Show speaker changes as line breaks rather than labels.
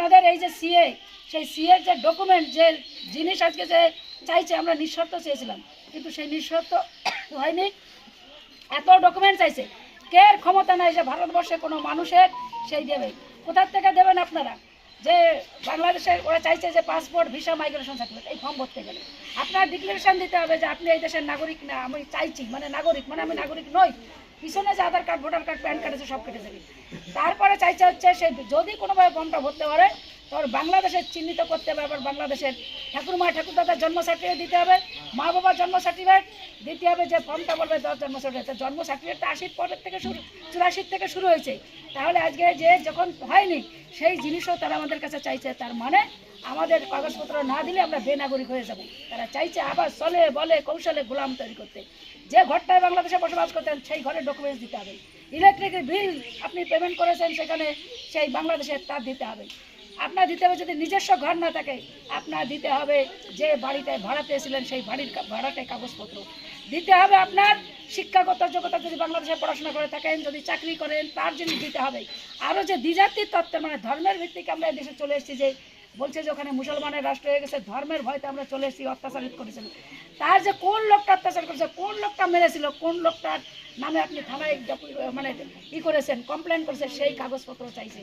আপনাদের এই যে সিএ সেই সিএর যে ডকুমেন্ট যে জিনিস আজকে যে চাইছে, আমরা নিঃশর্ত চেয়েছিলাম। কিন্তু সেই নিঃশর্ত হয়নি। এত ডকুমেন্ট চাইছে। কে ক্ষমতা নাই যে ভারতবর্ষে কোনো মানুষের সেই দেবে? কোথার থেকে দেবেন আপনারা? যে বাংলাদেশের ওরা চাইছে যে পাসপোর্ট ভিসা মাইগ্রেশন সার্টিফিকেট এই ফর্ম ভরতে গেলে। আপনার ডিক্লারেশন দিতে হবে যে আপনি এই দেশের নাগরিক না, আমি চাইছি। মানে নাগরিক মানে আমি নাগরিক নই। পিছনে যে Aadhaar card, voter card, PAN card আছে, সব কেটে যাবে তারপরে চাইছে হচ্ছে সে যদি কোনোভাবে ফর্মটা ভরতে পারে, তোর বাংলাদেশের চিহ্নিত করতে হবে, আবার বাংলাদেশের ঠাকুরমা, ঠাকুরদাদার জন্ম সার্টিফিকেট দিতে হবে, মা বাবার জন্ম সার্টিফিকেট দিতে হবে, যে ফর্মটা বলবে দশ জন্ম সার্টিফিকেট জন্ম সার্টিফিকেটটা আশির পরের থেকে শুরু, চুরাশির থেকে শুরু হয়েছে। তাহলে আজকে যে যখন হয়নি, সেই জিনিসও তারা আমাদের কাছে চাইছে, তার মানে আমাদের কাগজপত্র না দিলে আমরা বেনাগরিক হয়ে যাব। তারা চাইছে আবার চলে বলে, কৌশলে গোলাম তৈরি করতে। যে ঘরটায় বাংলাদেশে বসবাস করতেন, সেই ঘরের ডকুমেন্টস দিতে হবে। ইলেকট্রিকের বিল আপনি পেমেন্ট করেছেন সেখানে, সেই বাংলাদেশে তার দিতে হবে। আপনার দিতে হবে যদি নিজস্ব ঘর না থাকে, আপনার দিতে হবে যে বাড়িটায় ভাড়া পেয়েছিলেন, সেই বাড়ির ভাড়াটায় কাগজপত্র। দিতে হবে আপনার শিক্ষাগত যোগ্যতা যদি বাংলাদেশে পড়াশোনা করে থাকেন, যদি চাকরি করেন, তার জন্য দিতে হবে। আরও যে দ্বিজাতির তত্ত্ব মানে ধর্মের ভিত্তিকে আমরা দেশে চলে এসেছি যে বলছে যে ওখানে মুসলমানের রাষ্ট্র হয়ে গেছে, ধর্মের ভয়তে আমরা চলে এসেছি অত্যাচারিত করেছিল তার যে কোন লোকটা অত্যাচার করেছে, কোন লোকটা মেরেছিল, কোন লোকটার নামে আপনি থানায় মানে ই করেছেন কমপ্লেন করেছেন, সেই কাগজপত্র চাইছে।